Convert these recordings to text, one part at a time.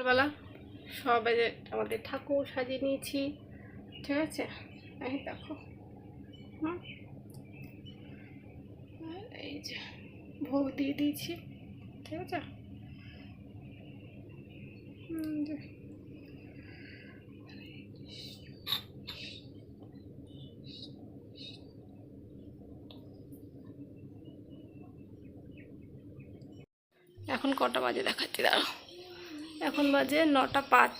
সকালবেলা সবাই আমাদের ঠাকুর সাজিয়ে নিয়েছি, ঠিক আছে? এই দেখো এই যে ভোগ দিয়ে দিয়েছি, ঠিক আছে। এখন কটা বাজে দেখাচ্ছি, দাঁড়াও। এখন বাজে নটা পাঁচ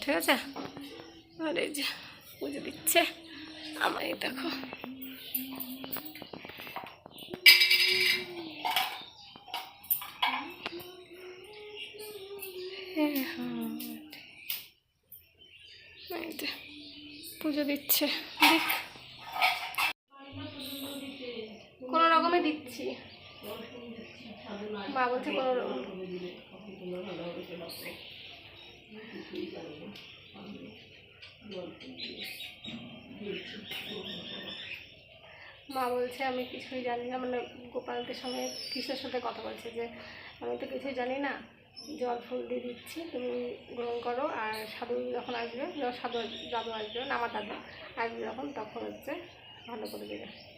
ঠিক আছে? আর এই যে পুজো দিচ্ছে। আমার এই দেখো। হ্যাঁ, হ্যাঁ, পুজো দিচ্ছে। দেখ। কোনো রকমে দিচ্ছি। বলছে কোনো রকম। মা বলছে, আমি কিছুই জানি না মানে গোপালদের সঙ্গে কৃষ্ণের সাথে কথা বলছে যে, আমি তো কিছুই জানি না, জল ফুল দিয়ে দিচ্ছি, তুমি গ্রহণ করো, আর সাধু যখন আসবে, যখন সাধু, দাদু আসবে, না, আমার দাদু আসবে যখন, তখন হচ্ছে ভালো করে দেবে।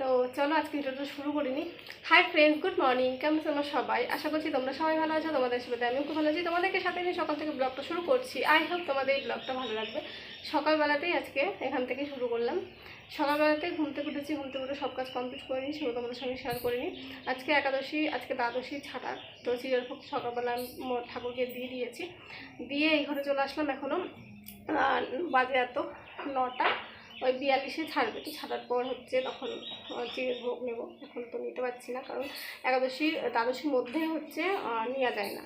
তো চলো আজকে ভিডিওটা শুরু করিনি। হাই ফ্রেন্ডস গুড মর্নিং কেমন তোমরা সবাই? আশা করছি তোমরা সবাই ভালো আছো, তোমাদের সাথে আমিও খুব ভালো আছি। তোমাদেরকে সাথে নিয়ে সকাল থেকে ব্লগটা শুরু করছি। আই হোপ তোমাদের এই ব্লগটা ভালো লাগবে। সকালবেলাতেই আজকে এখান থেকে শুরু করলাম। সকালবেলাতে ঘুমতে উঠেছি, ঘুম থেকে উঠে সব কাজ কমপ্লিট করে নিই সেগুলো তোমাদের সঙ্গে শেয়ার করিনি। আজকে একাদশী, আজকে দ্বাদশী ছাড়া তো সিরিয়াল ভোগ সকালবেলা ঠাকুরকে দিয়ে দিয়েছি। দিয়ে এই ঘরে চলে আসলাম এখনও বাজে এত নটা। ওই বিয়াল্লিশে ছাড়বে তো ছাড়ার পর হচ্ছে তখন চিড়ের ভোগ নেব, এখন তো নিতে পারছি না কারণ একাদশীর, দ্বাদশীর মধ্যে হচ্ছে নেওয়া যায় না,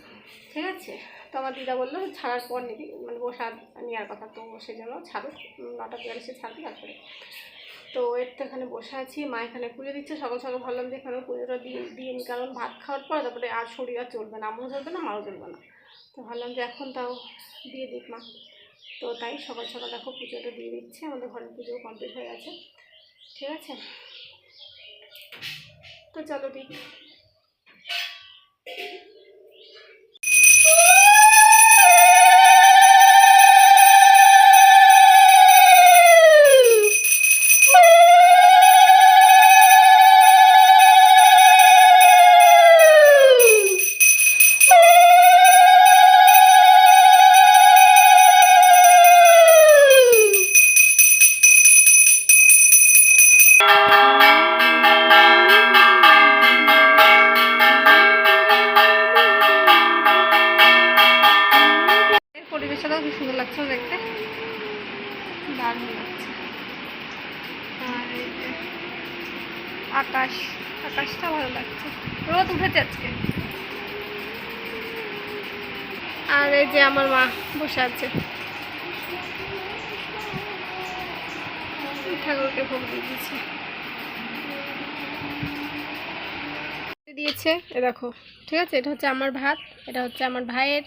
ঠিক আছে? তো আমার দিদা বলল, ছাড়ার পর নিবি মানে প্রসাদ নেওয়ার কথা, তো সেই জন্য ছাড়ুক নটা বিয়াল্লিশে ছাড়বে তারপরে। তো এর তো এখানে বসে আছি, মা এখানে পুজো দিচ্ছে, সকাল সকাল ভাবলাম যে এখানে পুজোটা দিয়ে নিই কারণ ভাত খাওয়ার পর তারপরে আর শরীর আর চলবে না আমও চলবে না, মাও চলবে না। তো ভাবলাম যে এখন তাও দিয়ে দিক মা। তো তাই সকাল সকাল দেখো পুজোটা দিয়ে দিচ্ছে, আমাদের ঘরের পুজো কমপ্লিট হয়ে গেছে। ঠিক আছে? তো চলো দিক লাগছে দেখতে দারুণ লাগছে। আর আকাশ, আকাশটা ভালো লাগছে। রোদ উঠেছে আজকে। আর এই যে আমার মা বসে আছে। ঠাকুরকে ভোগ দিয়ে দিয়েছে। দিয়েছে, এ দেখো। ঠিক আছে? এটা হচ্ছে আমার ভাত, এটা হচ্ছে আমার ভাইয়ের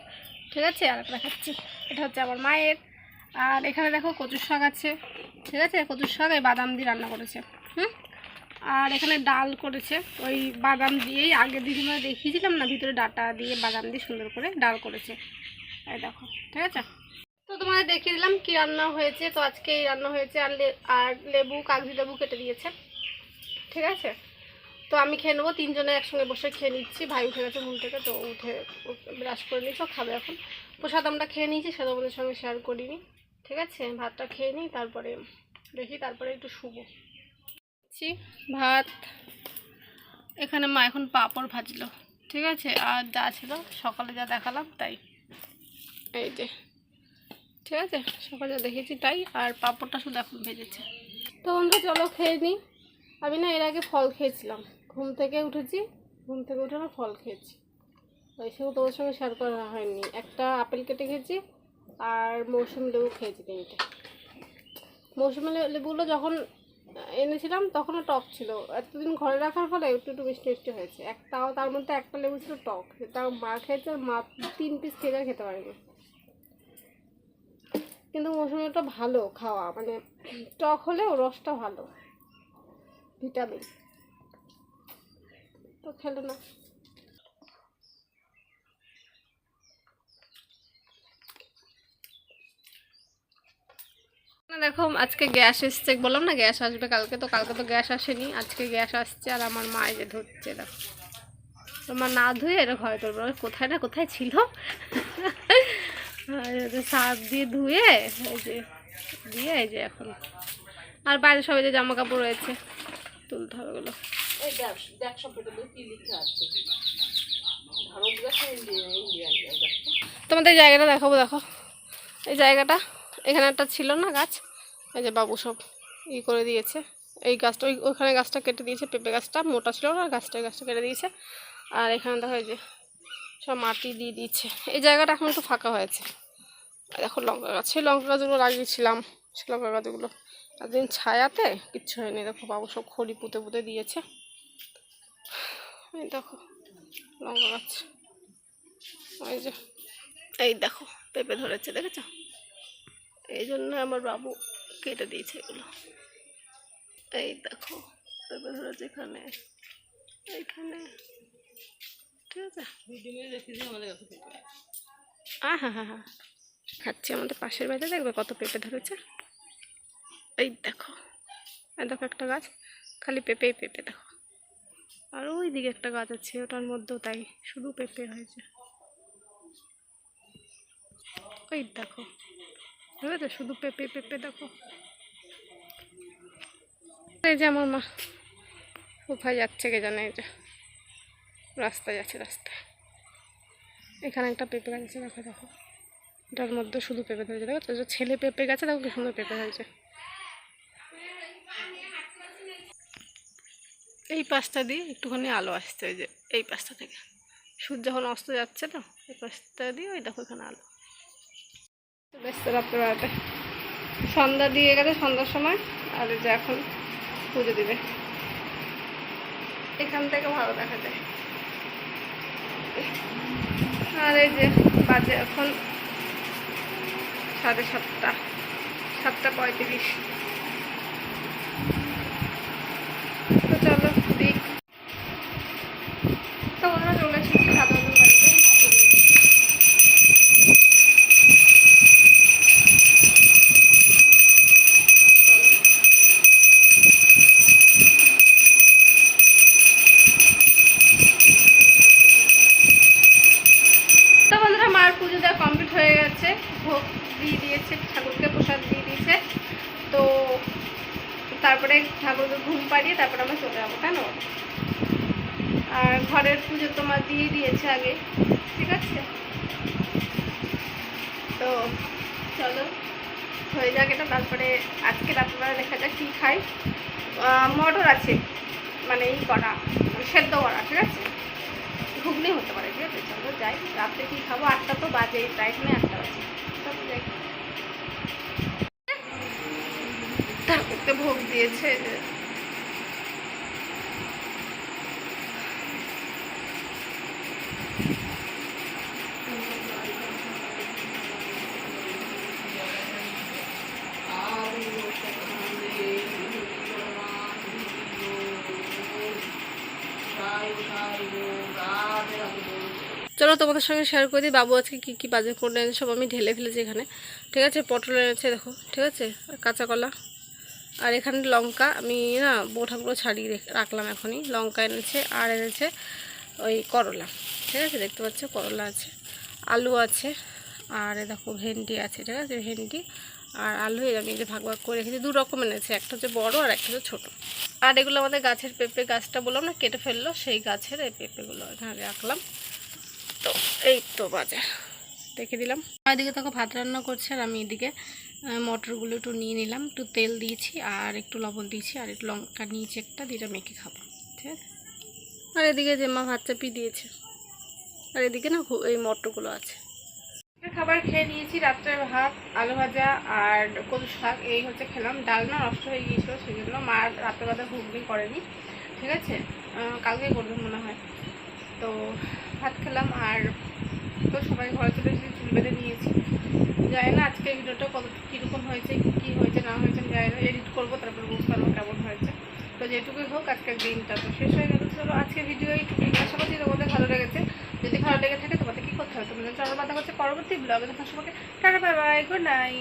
ঠিক আছে? আর একটা দেখাচ্ছি। এটা হচ্ছে আমার মায়ের। আর এখানে দেখো কচুর শাক আছে। ঠিক আছে? কচুর শাক এই বাদাম দিয়ে রান্না করেছে। হুম? আর এখানে ডাল করেছে। ওই বাদাম দিয়েই আগের দিন আমরা দেখিয়েছিলাম না, ভিতরে ডাটা দিয়ে বাদাম দিয়ে সুন্দর করে ডাল করেছে। এই দেখো, ঠিক আছে? তো তোমাদের দেখিয়ে দিলাম কী রান্না হয়েছে। তো আজকে এই রান্না হয়েছে আর আর লেবু, কাগজি লেবু কেটে দিয়েছে। ঠিক আছে? তো আমি খেয়ে নেব, তিনজনে একসঙ্গে বসে খেয়ে নিচ্ছি। ভাই উঠে গেছে ঘুম থেকে, তো উঠে ব্রাশ করে সব খাবে এখন। প্রসাদ আমরা খেয়ে নিয়েছি, সেটা আমাদের সঙ্গে শেয়ার করিনি। ঠিক আছে? ভাতটা খেয়ে নিই, তারপরে দেখি, তারপরে একটু শুবো। ভাত। এখানে মা এখন পাঁপড় ভাজলো। ঠিক আছে? আর যা ছিল, সকালে যা দেখালাম, তাই। এই যে। ঠিক আছে? সকালে যা দেখেছি, তাই। আর পাঁপড়টা শুধু এখন ভেজেছে। তো বন্ধু, চলো খেয়ে নিই। আমি না এর আগে ফল খেয়েছিলাম। ঘুম থেকে উঠেছি, ঘুম থেকে উঠে না ফল খেয়েছি। ওই সেও তোমার সঙ্গে শেয়ার করা হয়নি। একটা আপেল কেটে খেয়েছি আর মৌসুমি লেবু খেয়েছি তিনটে। মৌসুমি লেবুগুলো যখন এনেছিলাম তখনও টক ছিল। এতদিন ঘরে রাখার ফলে একটু একটু মিষ্টি মিষ্টি হয়েছে। একটাও, তার মধ্যে একটা লেবু ছিল টক। সেটা মা খেয়েছে, মা তিন পিস খেয়ে খেতে পারেনি। কিন্তু মৌসুমিটা ভালো খাওয়া। মানে টক হলেও রসটা ভালো। ভিটামিন। তো খেলো না। দেখো, আজকে গ্যাস এসছে। বললাম না গ্যাস আসবে কালকে, তো কালকে তো গ্যাস আসেনি। আজকে গ্যাস আসছে আর আমার মা যে ধরছে, দেখো। মা না ধুয়ে এটা ঘরে তোর কোথায় না কোথায় ছিল? সাপ দিয়ে ধুয়ে, এই যে, দিয়ে এই যে এখন। আর বাইরে সবাই যে জামা কাপড় রয়েছে। তুলতে হবে দেখ পেটে কি লিখে আছে। তোমাদের এই জায়গাটা দেখাবো দেখো। এই জায়গাটা এখানে একটা ছিল না গাছ? এই যে বাবু সব ই করে দিয়েছে। এই গাছটা ওই ওখানে গাছটা কেটে দিয়েছে পেঁপে গাছটা মোটা ছিল না গাছটা গাছটা কেটে দিয়েছে। আর এখানে দেখো এই যে সব মাটি দিয়ে দিয়েছে। এই জায়গাটা এখন একটু ফাঁকা হয়েছে। দেখো লঙ্কা গাছ সেই লঙ্কা গাছগুলো লাগিয়েছিলাম সেই লঙ্কা গাছগুলো। একদিন ছায়াতে কিচ্ছু হয়নি। দেখো বাবু সব খড়ি পুঁতে পুঁতে দিয়েছে। এই দেখো, লঙ্কা গাছ। ওই যে, এই দেখো, পেঁপে ধরেছে, দেখেছ? এই জন্য আমার বাবু কেটে দিয়েছে এগুলো। এই দেখো, পেঁপে ধরেছে এখানে, এইখানে, ঠিক আছে? পেটে হ্যাঁ হ্যাঁ হ্যাঁ। খাচ্ছি আমাদের পাশের বাড়িতে, দেখবে কত পেঁপে ধরেছে? এই দেখো দেখো একটা গাছ, খালি পেঁপেই পেঁপে দেখো। আর ওই দিকে একটা গাছ আছে, ওটার মধ্যেও তাই শুধু পেঁপে হয়েছে। ওই দেখো বুঝেছ শুধু পেঁপে পেঁপে দেখো? এই যে আমার মা, কোথায় যাচ্ছে কে জানে এই যে। রাস্তায় যাচ্ছে রাস্তায় এখানে একটা পেঁপে গাছ আছে, দেখো দেখো। এটার মধ্যে শুধু পেঁপে ধরেছে, দেখো ছেলে পেঁপে গাছে, দেখো কি সুন্দর পেঁপে হয়েছে। এই পাশটা দিয়ে একটুখানি আলো আসছে, ওই যে এই পাশটা থেকে। সূর্য যখন অস্ত যাচ্ছে তো এই পাশটা দিয়ে ওই দেখো এখানে আলো। ব্যস্ত রাত্রেবেলাতে সন্ধ্যা দিয়ে গেছে সন্ধ্যার সময়, আর যে এখন পুজো দিবে। এখান থেকে ভালো দেখা যায়। আর এই যে বাজে এখন সাড়ে সাতটা সাতটা পঁয়ত্রিশ তো চলো তারপরে ঠাকুরকে ঘুম পাড়িয়ে তারপরে আমরা চলে যাব, কেন? আর ঘরের পুজো তোমার দিয়ে দিয়েছে আগে, ঠিক আছে? তো চলো, হয়ে যাক এটা, তারপরে আজকে রাত্রেবেলা দেখা যাক কী খাই। মটর আছে মানে ই করা মানে সেদ্ধ করা, ঠিক আছে? ঘুগনি হতে পারে, ঠিক আছে? চলো যাই, রাত্রে কী খাব? আটটা তো বাজে প্রায় এখানে আটটা বাজে। চলো যাই। ঠাকুরকে ভোগ দিয়েছে চলো তোমাদের সঙ্গে শেয়ার করে দিই। বাবু আজকে কী কী বাজার করে এনেছে সব আমি ঢেলে ফেলেছি এখানে। ঠিক আছে, পটল এনেছে, দেখো। ঠিক আছে কাঁচা কলা। আর এখানে লঙ্কা, আমি না বোঠাগুলো ছাড়িয়ে রেখে- রাখলাম এখনই। লঙ্কা এনেছে, আর এনেছে ওই করলা, ঠিক আছে? দেখতে পাচ্ছ করলা আছে, আলু আছে, আর দেখো ভেন্ডি আছে, ঠিক আছে? ভেন্ডি আর আলু আমি যে ভাগ ভাগ করে রেখেছি, দু রকম এনেছে, একটা হচ্ছে বড় আর একটা হচ্ছে ছোটো। আর এগুলো আমাদের গাছের পেঁপে গাছটা বললাম না, কেটে ফেলল, সেই গাছের এই পেঁপেগুলো এখানে রাখলাম। তো, এই তো বাজার দেখে দিলাম। এদিকে তখন ভাত রান্না করছে আর আমি এদিকে মটরগুলো একটু নিয়ে নিলাম। একটু তেল দিয়েছি আর একটু লবণ দিয়েছি আর একটু লঙ্কা নিয়েছি একটা দুইটা মেখে খাব। ঠিক আছে? আর এদিকে যে মা ভাত চাপিয়ে দিয়েছে, আর এদিকে না এই মটরগুলো আছে। খাবার খেয়ে নিয়েছি রাত্রে ভাত, আলু ভাজা আর কচু শাক, এই হচ্ছে খেলাম। ডাল না নষ্ট হয়ে গিয়েছিল সেই জন্য মা রাত্রেবেলা ঘুগনি করেনি। ঠিক আছে? কালকে করবে মনে হয়। তো ভাত খেলাম আর সবাই ঘরে চলে চুল বেঁধে নিয়েছি। জানি না আজকে ভিডিওটা কত কীরকম হয়েছে, কী হয়েছে, না হয়েছে যাই না। এডিট করব, তারপরে বুঝতে পারব কেমন হয়েছে। তো যেটুকুই হোক আজকের দিনটা তো শেষ হয়ে গেল। চলো, আজকে ভিডিও এইটুকুই। আশা করছি তোমাদের ভালো লেগেছে। যদি ভালো লেগে থাকে তোমাদের কী করতে হবে? তোমাদের চলো বাধা করছে পরবর্তী ব্লগে তখন সবাইকে tata bye bye good night